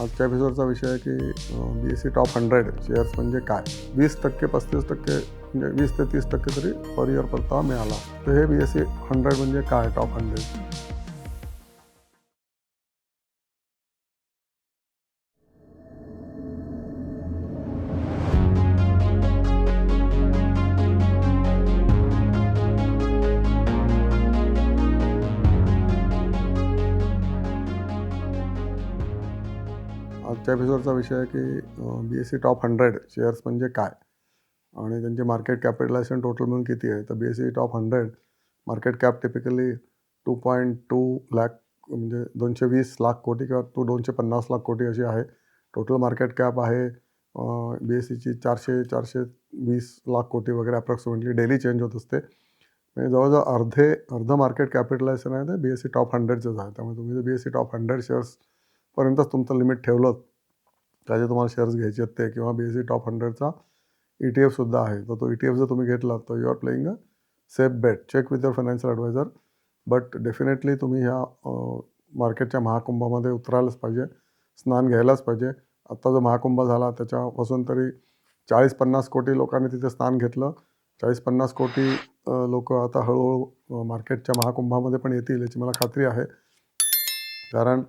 आजच्या एपिसोडचा विषय आहे की B S C top hundred shares म्हणजे काय? वीस टक्के पस्तीस टक्के म्हणजे वीस ते तीस टक्के तरी पर इयर परतावा मिळाला. तर हे बी एस सी हंड्रेड म्हणजे काय टॉप हंड्रेड मागच्या एपिसोडचा विषय आहे की B S C top hundred shares म्हणजे काय? आणि त्यांचे मार्केट कॅपिटलायझेशन टोटल मिळून किती आहे? तर B S C top hundred market cap typically two point two lakh म्हणजे दोनशे वीस लाख कोटी किंवा टू दोनशे पन्नास लाख कोटी अशी आहे. टोटल मार्केट कॅप आहे बी एस सीची चारशे चारशे वीस लाख कोटी वगैरे अप्रॉक्सिमेटली डेली चेंज होत असते. म्हणजे जवळजवळ अर्धे अर्धं मार्केट कॅपिटलायझेशन आहे ते बी एस सी टॉप हंड्रेडचंच आहे. त्यामुळे तुम्ही जर B S C top hundred शेअर्सपर्यंतच तुमचं लिमिट ठेवलं त्याचे तुम्हाला शेअर्स घ्यायचे आहेत ते किंवा बी एस सी टॉप हंड्रेडचा ई टी एफसुद्धा आहे. तर तो ई टी एफ जर तुम्ही घेतला तर you are playing a safe bet check with your financial advisor but definitely तुम्ही ह्या मार्केटच्या महाकुंभामध्ये उतरायलाच पाहिजे. स्नान घ्यायलाच पाहिजे. आत्ता जो महाकुंभ झाला त्याच्यापासून तरी चाळीस पन्नास कोटी लोकांनी तिथे स्नान घेतलं. चाळीस पन्नास कोटी लोक आता हळूहळू मार्केटच्या महाकुंभामध्ये पण येतील याची मला खात्री आहे. कारण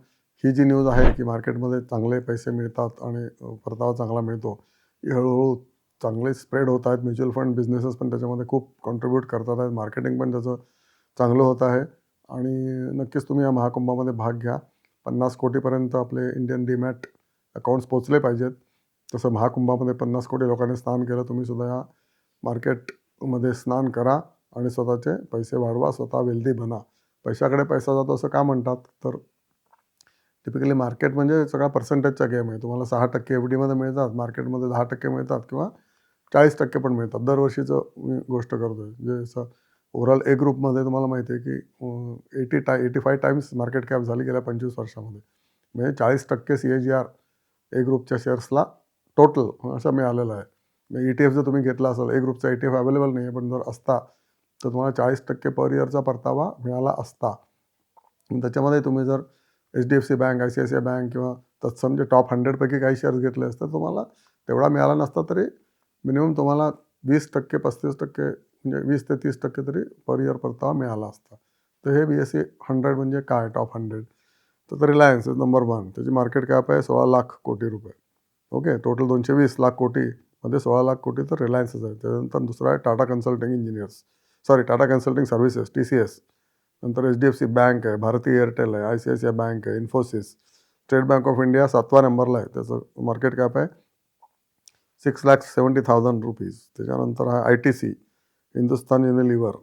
ही जी न्यूज आहे की मार्केटमध्ये चांगले पैसे मिळतात आणि परतावा चांगला मिळतो ही हळूहळू चांगले स्प्रेड होत आहेत. म्युच्युअल फंड बिझनेसेस पण त्याच्यामध्ये खूप कॉन्ट्रीब्यूट करतात आहेत. मार्केटिंग पण त्याचं चांगलं होत आहे. आणि नक्कीच तुम्ही या महाकुंभामध्ये भाग घ्या. पन्नास कोटीपर्यंत आपले इंडियन डीमॅट अकाउंट्स पोचले पाहिजेत. तसं महाकुंभामध्ये पन्नास कोटी लोकांनी स्नान केलं तुम्हीसुद्धा या मार्केटमध्ये स्नान करा आणि स्वतःचे पैसे वाढवा स्वतः वेल्दी बना. पैशाकडे पैसा जातो असं का म्हणतात? तर टिपिकली मार्केट म्हणजे सगळा पर्सेंटेजचा गेम आहे. तुम्हाला सहा टक्के एफ डीमध्ये मिळतात मार्केटमध्ये दहा टक्के मिळतात किंवा चाळीस टक्के पण मिळतात. दरवर्षीचं मी गोष्ट करतो आहे जे असं ओव्हरऑल ए ग्रुपमध्ये तुम्हाला माहिती आहे की eighty tie eighty five times market cap झाली गेल्या पंचवीस वर्षामध्ये. म्हणजे चाळीस टक्के C A G R A ग्रुपच्या शेअर्सला टोटल असं मिळालेलं आहे. म्हणजे ई टी एफ जर तुम्ही घेतला असाल ए ग्रुपचा ई टी एफ अवेलेबल नाही आहे पण जर असता तर तुम्हाला चाळीस टक्के पर इयरचा परतावा मिळाला असता. त्याच्यामध्ये तुम्ही जर H D F C bank I C I C I bank किंवा तत्सम जे टॉप हंड्रेडपैकी काही शेअर्स घेतले असते तुम्हाला तेवढा मिळाला नसता तरी मिनिमम तुम्हाला वीस टक्के पस्तीस टक्के म्हणजे वीस ते तीस टक्के तरी पर इयर परतावा मिळाला असता. तर हे बी एस सी हंड्रेड म्हणजे काय टॉप हंड्रेड तर रिलायन्स इज नंबर वन त्याची मार्केट कॅप आहे सोळा लाख कोटी रुपये. ओके टोटल दोनशे वीस लाख कोटीमध्ये सोळा लाख कोटी तर रिलायन्सच आहे. त्यानंतर दुसरा आहे Tata consulting engineers sorry Tata consulting services T C S नंतर H D F C bank आहे भारतीय एअरटेल आहे I C I C I bank आहे Infosys State Bank of India सातवा नंबरला आहे. त्याचं मार्केट कॅप आहे six lakhs seventy thousand rupees त्याच्यानंतर आहे I T C Hindustan Unilever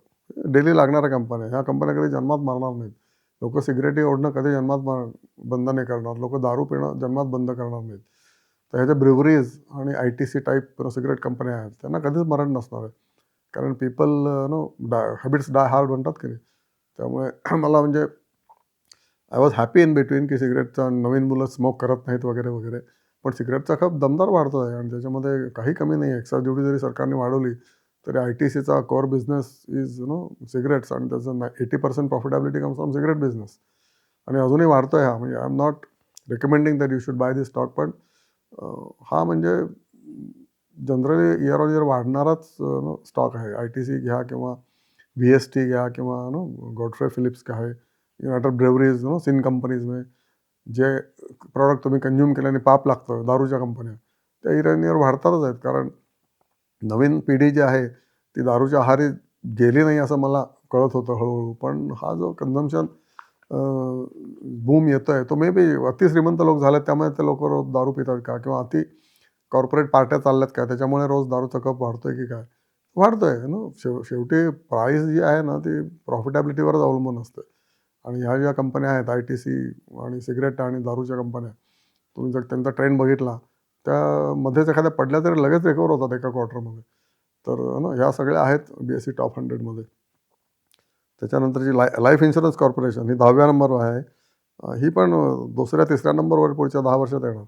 daily लागणाऱ्या कंपन्या ह्या कंपन्या कधी जन्मात मारणार नाहीत. लोक सिगरेटी ओढणं कधी जन्मात मार बंद नाही करणार. लोक दारू पिणं जन्मात बंद करणार नाहीत. तर ह्याच्या ब्रिव्हरीज आणि I T C type cigarette कंपन्या आहेत. त्यांना कधीच मरण नसणार आहे. कारण people know the habits die hard म्हणतात की नाही? त्यामुळे मला म्हणजे I was happy in between की सिगरेटचा नवीन मुलं स्मोक करत नाहीत वगैरे वगैरे. पण सिगरेटचा खप दमदार वाढतो आहे आणि त्याच्यामध्ये काही कमी नाही आहे. ड्युटी जरी सरकारने वाढवली तरी आय टी सीचा core business is you know cigarettes आणि त्याचं ना eighty percent profitability comes from cigarette business आणि अजूनही वाढतो आहे हा. म्हणजे I am not recommending that you should buy this stock पण हा म्हणजे जनरली इयर ऑन इयर वाढणाराच स्टॉक आहे. आय टी सी घ्या किंवा वी एस टी घ्या किंवा नो गॉडफ्रे फिलिप्स का आहे United Breweries no sin companies में जे प्रॉडक्ट तुम्ही कंझ्युम केल्याने पाप लागतं दारूच्या कंपन्या त्या इराणीवर वाढतातच आहेत कारण नवीन पिढी जी आहे ती दारूच्या आहारी गेली नाही असं मला कळत होतं हळूहळू. पण हा जो कन्झम्शन बूम येतो आहे तो मे बी अति श्रीमंत लोक झालेत त्यामुळे ते लोक रोज दारू पितात का? किंवा अति कॉर्पोरेट पार्ट्या चालल्यात का? त्याच्यामुळे रोज दारूचा कप वाढतोय की काय? वाढतोय ना? शेव शेवटी प्राईस जी आहे ना ती प्रॉफिटॅबिलिटीवरच अवलंबून असते. आणि ह्या ज्या कंपन्या आहेत आय टी सी आणि सिगरेट आणि दारूच्या कंपन्या तुम्ही जर त्यांचा ट्रेंड बघितला त्यामध्येच एखाद्या पडल्या तरी लगेच रिकवर होतात एका क्वार्टरमध्ये तर ना ह्या सगळ्या आहेत बी एस सी टॉप हंड्रेडमध्ये त्याच्यानंतरची लाय लाईफ इन्शुरन्स कॉर्पोरेशन ही दहाव्या नंबरवर आहे. ही पण दुसऱ्या तिसऱ्या नंबरवर पुढच्या दहा वर्षात येणार.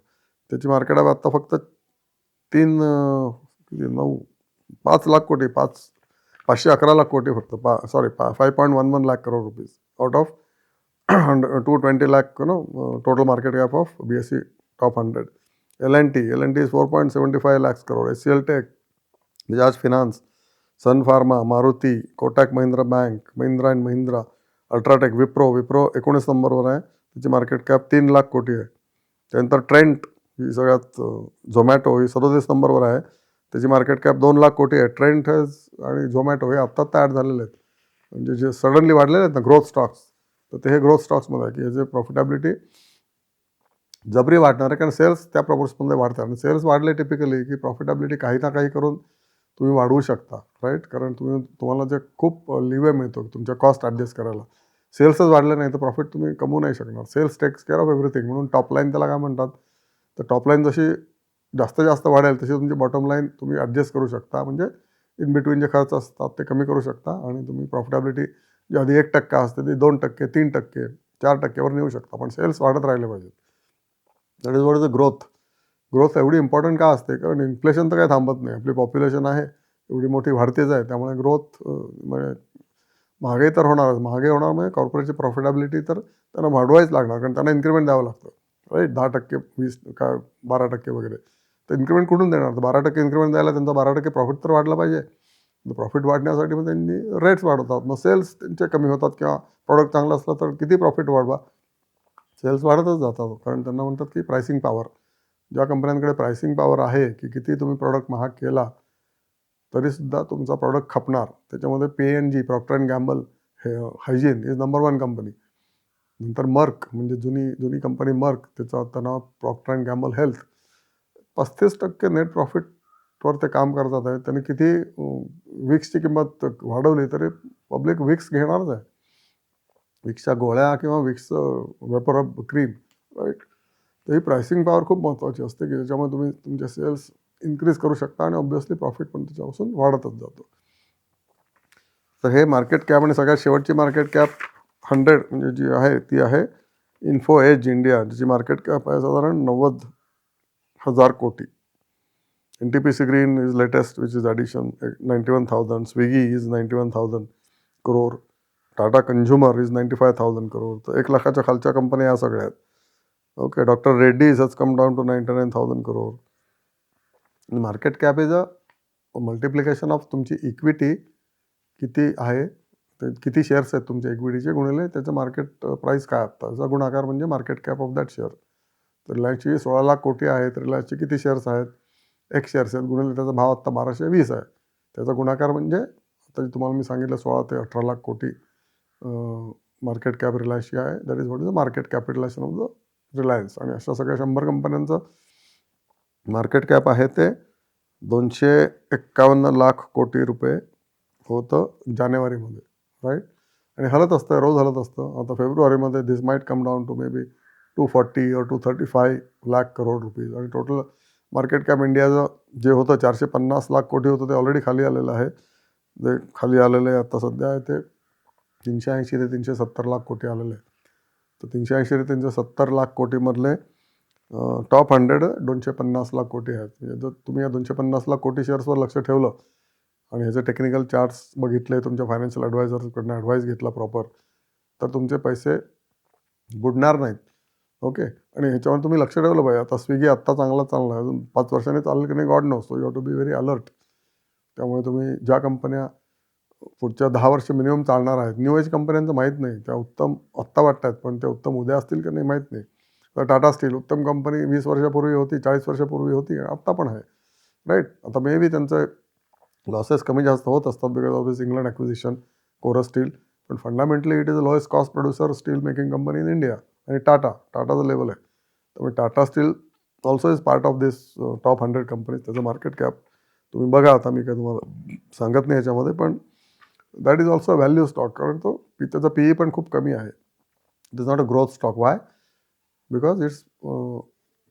त्याची मार्केट आहे आत्ता फक्त तीन किती नऊ पाच लाख कोटी पाच पाचशे अकरा लाख कोटी फक्त पा सॉरी पा five point one one lakh crore rupees out of hundred two twenty lakh no total market cap of B S C top hundred L N T L N T is four point seventy five lakhs crore S C L tech Bajaj finance Sun Pharma Maruti Kotak Mahindra bank Mahindra and Mahindra UltraTech Wipro Wipro एकोणीस नंबरवर आहे. त्याची market cap तीन लाख कोटी आहे. त्यानंतर Trent ही सगळ्यात झोमॅटो ही सदोतीस नंबरवर आहे. त्याची मार्केट कॅप दोन लाख कोटी आहे. ट्रेंट आणि झोमॅटो हे आत्ता तयार झालेले आहेत. म्हणजे जे सडनली वाढलेले आहेत ना ग्रोथ स्टॉक्स तर ते हे ग्रोथ स्टॉक्समध्ये आहे. की याचे प्रॉफिटेबिलिटी जबरी वाढणार आहे. कारण सेल्स त्या प्रपोर्समध्ये वाढतात. आणि सेल्स वाढले टिपिकली की प्रॉफिटेबिलिटी काही ना काही करून तुम्ही वाढवू शकता. राईट कारण तुम्ही तुम्हाला जे खूप लिवे मिळतो तुमच्या कॉस्ट ॲडजस्ट करायला. सेल्सच वाढले नाही तर प्रॉफिट तुम्ही कमवू नाही शकणार. Sales takes care of everything म्हणून टॉपलाईन त्याला काय म्हणतात? तर टॉपलाईन जशी जास्त जास्त वाढेल तशी तुमची बॉटम लाईन तुम्ही ॲडजस्ट करू शकता. म्हणजे इन बिटवीन जे खर्च असतात ते कमी करू शकता आणि तुम्ही प्रॉफिटेबिलिटी जे आधी एक टक्का असते ती दोन टक्के तीन टक्के चार टक्क्यावर नेऊ शकता. पण सेल्स वाढत राहिले पाहिजेत. That is what is a growth growth एवढी इम्पॉर्टंट का असते? कारण इन्फ्लेशन तर काही थांबत नाही. आपली पॉप्युलेशन आहे एवढी मोठी वाढतेच आहे. त्यामुळे ग्रोथ म्हणजे महागाई तर होणारच. महागाई होणार म्हणजे कॉर्पोरेटची प्रॉफिटेबिलिटी तर त्यांना वाढवायच लागणार. कारण त्यांना इन्क्रिमेंट द्यावं लागतं. राईट दहा टक्के वीस का बारा टक्के वगैरे. तर इन्क्रिमेंट कुठून देणार? तर बारा टक्के इन्क्रिमेंट द्यायला त्यांचा बारा टक्के प्रॉफिट तर वाढला पाहिजे. प्रॉफिट वाढण्यासाठी मग त्यांनी रेट्स वाढवतात. मग सेल्स त्यांचे कमी होतात किंवा प्रॉडक्ट चांगलं असला तर किती प्रॉफिट वाढवा? सेल्स वाढतच जातात. कारण त्यांना म्हणतात की प्रायसिंग पॉवर ज्या कंपन्यांकडे प्रायसिंग पॉवर आहे की किती तुम्ही प्रॉडक्ट महाग केला तरीसुद्धा तुमचा प्रॉडक्ट खपणार. त्याच्यामध्ये P N G Procter and Gamble हे hygiene is number one company नंतर मर्क म्हणजे जुनी जुनी कंपनी मर्क त्याचा आता नाव प्रॉक्टर अँड गॅम्बल हेल्थ पस्तीस टक्के नेट प्रॉफिटवर ते काम करतात आहे त्यांनी किती विक्सची किंमत वाढवली तरी पब्लिक विक्स घेणारच आहे. विक्सच्या गोळ्या किंवा Vicks vapour of cream right तर ही प्रायसिंग पॉवर खूप महत्त्वाची असते की ज्याच्यामुळे तुम्ही तुमचे सेल्स इन्क्रीज करू शकता आणि ऑब्व्हियसली प्रॉफिट पण त्याच्यापासून वाढतच जातो. तर हे मार्केट कॅप आणि सगळ्यात शेवटची मार्केट कॅप हंड्रेड म्हणजे जी आहे ती आहे इन्फो एज इंडिया जिची मार्केट कॅप आहे साधारण नव्वद हजार कोटी. N T P C green is latest which is addition ninety one thousand Swiggy is ninety one thousand crore Tata consumer is ninety five thousand crore तर एक लाखाच्या खालच्या कंपन्या या सगळ्या आहेत. Okay doctor Reddy's has come down to ninety nine thousand crore market cap is a multiplication of तुमची equity किती आहे ते किती शेअर्स आहेत तुमच्या इक्विटीचे गुणिले त्याचं मार्केट प्राईस eh, काय आत्ता त्याचा गुणाकार म्हणजे market cap of that share तर रिलायन्सची सोळा लाख कोटी आहे तर रिलायन्सचे किती शेअर्स आहेत? एक शेअर्स आहेत. गुणिले त्याचा भाव आत्ता बाराशे वीस आहे. त्याचा गुणाकार म्हणजे आता तुम्हाला मी सांगितलं सोळा ते अठरा लाख कोटी मार्केट कॅप रिलायन्सची आहे. That is what is the market capitalization of the Reliance आणि अशा सगळ्या शंभर कंपन्यांचं मार्केट कॅप आहे ते दोनशे एक्कावन्न लाख कोटी रुपये होतं जानेवारीमध्ये राईट आणि हलत असतं रोज हलत असतं. आता फेब्रुवारीमध्ये this might come down to may be two forty और two thirty five lakh crore rupees आणि टोटल मार्केट कॅप इंडियाचं जे होतं चारशे पन्नास लाख कोटी होतं ते ऑलरेडी खाली आलेलं आहे. जे खाली आलेलं आहे आता सध्या आहे ते तीनशे ऐंशी ते तीनशे सत्तर लाख कोटी आलेले आहे. तर तीनशे ऐंशी ते तीनशे सत्तर लाख कोटीमधले टॉप हंड्रेड दोनशे पन्नास लाख कोटी आहेत. म्हणजे जर तुम्ही या दोनशे पन्नास लाख कोटी शेअर्सवर लक्ष ठेवलं आणि ह्याचे टेक्निकल चार्ट्स बघितले तुमच्या फायनान्शियल ॲडवायझरकडनं ॲडवाईस घेतला प्रॉपर तर तुमचे पैसे बुडणार नाहीत. ओके आणि ह्याच्यावर तुम्ही लक्ष ठेवलं पाहिजे. आता स्विगी आत्ता चांगला चालला आहे. अजून पाच वर्षाने चालेल की नाही गॉड नसतो you to be very alert त्यामुळे तुम्ही ज्या कंपन्या पुढच्या दहा वर्ष मिनिमम चालणार आहेत. न्यू एज कंपन्यांचं माहीत नाही. त्या उत्तम आत्ता वाटत आहेत पण त्या उत्तम उद्या असतील की नाही माहीत नाही. तर टाटा स्टील उत्तम कंपनी वीस वर्षापूर्वी होती चाळीस वर्षापूर्वी होती आत्ता पण आहे. राईट आता मे बी त्यांचं लॉसेस कमी जास्त होत असतात because of this England acquisition Corus steel. पण fundamentally it is a lowest cost producer steel making company in India आणि टाटा टाटाचं लेवल आहे. त्यामुळे Tata steel also is part of this top hundred companies त्याचं मार्केट कॅप तुम्ही बघा आता मी काय तुम्हाला सांगत नाही याच्यामध्ये पण that is also value stock कारण तो त्याचा पी ई पण खूप कमी आहे. It is not a growth stock why because its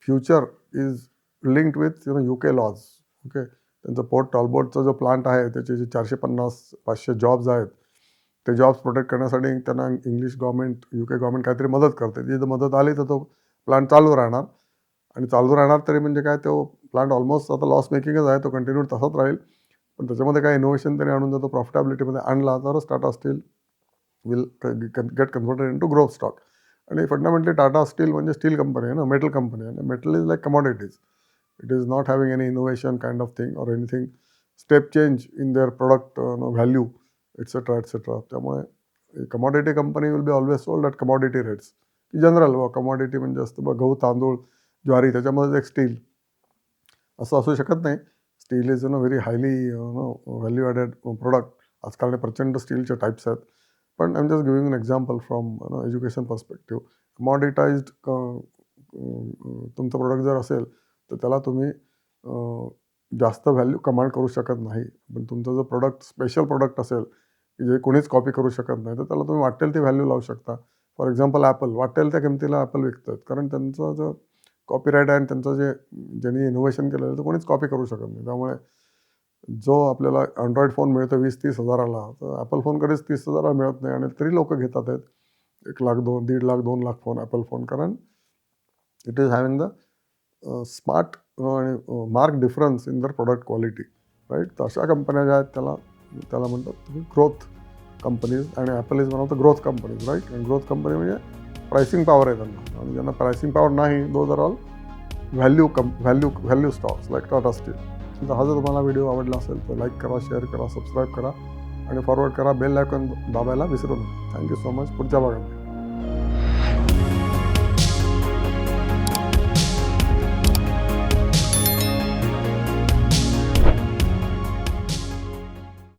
future is linked with you know U K laws okay त्यांचं पोर्ट टॉलबोर्टचा जो प्लांट आहे त्याचे जे चारशे पन्नास पाचशे जॉब्स आहेत ते जॉब्स प्रोटेक्ट करण्यासाठी त्यांना English government U K government काहीतरी मदत करते. ती जर मदत आली तर तो प्लांट चालू राहणार. आणि चालू राहणार तरी म्हणजे काय तो प्लांट ऑलमोस्ट आता लॉस मेकिंगच आहे. तो कंटिन्यू तसाच राहील. पण त्याच्यामध्ये काय इनोव्हेशन त्यांनी आणून जर तो प्रॉफिटेबिलिटीमध्ये आणला तरच Tata steel will get converted into growth stock आणि फंडामेंटली टाटा स्टील म्हणजे स्टील कंपनी आहे ना मेटल कंपनी आहे. Metal is like commodities it is not having any innovation kind of thing or anything step change in their product no value et cetera et cetera त्यामुळे commodity company will be always sold at commodity rates की general व commodity म्हणजे असतं बघ गहू तांदूळ ज्वारी त्याच्यामध्ये एक स्टील असं असू शकत नाही. Steel is no very highly no value added product आजकाल प्रचंड स्टीलचे टाईप्स आहेत. पण I'm just giving an example from no education perspective commoditized तुमचं प्रोडक्ट जर असेल तर त्याला तुम्ही जास्त व्हॅल्यू कमांड करू शकत नाही. पण तुमचं जर प्रोडक्ट स्पेशल प्रोडक्ट असेल की जे कोणीच कॉपी करू शकत नाही तर त्याला तुम्ही वाटेल ती व्हॅल्यू लावू शकता. फॉर एक्झाम्पल ॲपल वाटेल त्या किमतीला ॲपल विकतात. कारण त्यांचं जो कॉपीराईट आहे आणि त्यांचं जे ज्यांनी इनोव्हेशन केलेलं तर ते कोणीच कॉपी करू शकत नाही. त्यामुळे जो आपल्याला अँड्रॉइड फोन मिळतो वीस तीस हजाराला तर ॲपल फोन कधीच तीस हजाराला मिळत नाही. आणि तरी लोक घेतात आहेत. एक लाख दोन दीड लाख दोन लाख फोन ॲपल फोन कारण it is having the smart आणि mark difference in their product quality right तर अशा कंपन्या ज्या आहेत त्याला त्याला म्हणतात तुम्ही ग्रोथ कंपनीज आणि Apple is one of the growth companies right आणि ग्रोथ कंपनी म्हणजे प्राइसिंग पॉवर आहे त्यांना. आणि ज्यांना प्राइसिंग पॉवर नाही those are all value cum value value stocks like Tata steel तर हा जर तुम्हाला व्हिडिओ आवडला असेल तर लाईक करा शेअर करा सबस्क्राईब करा आणि फॉरवर्ड करा बेल आयकॉन दाबायला विसरू नका. थँक्यू सो मच पुढच्या भागात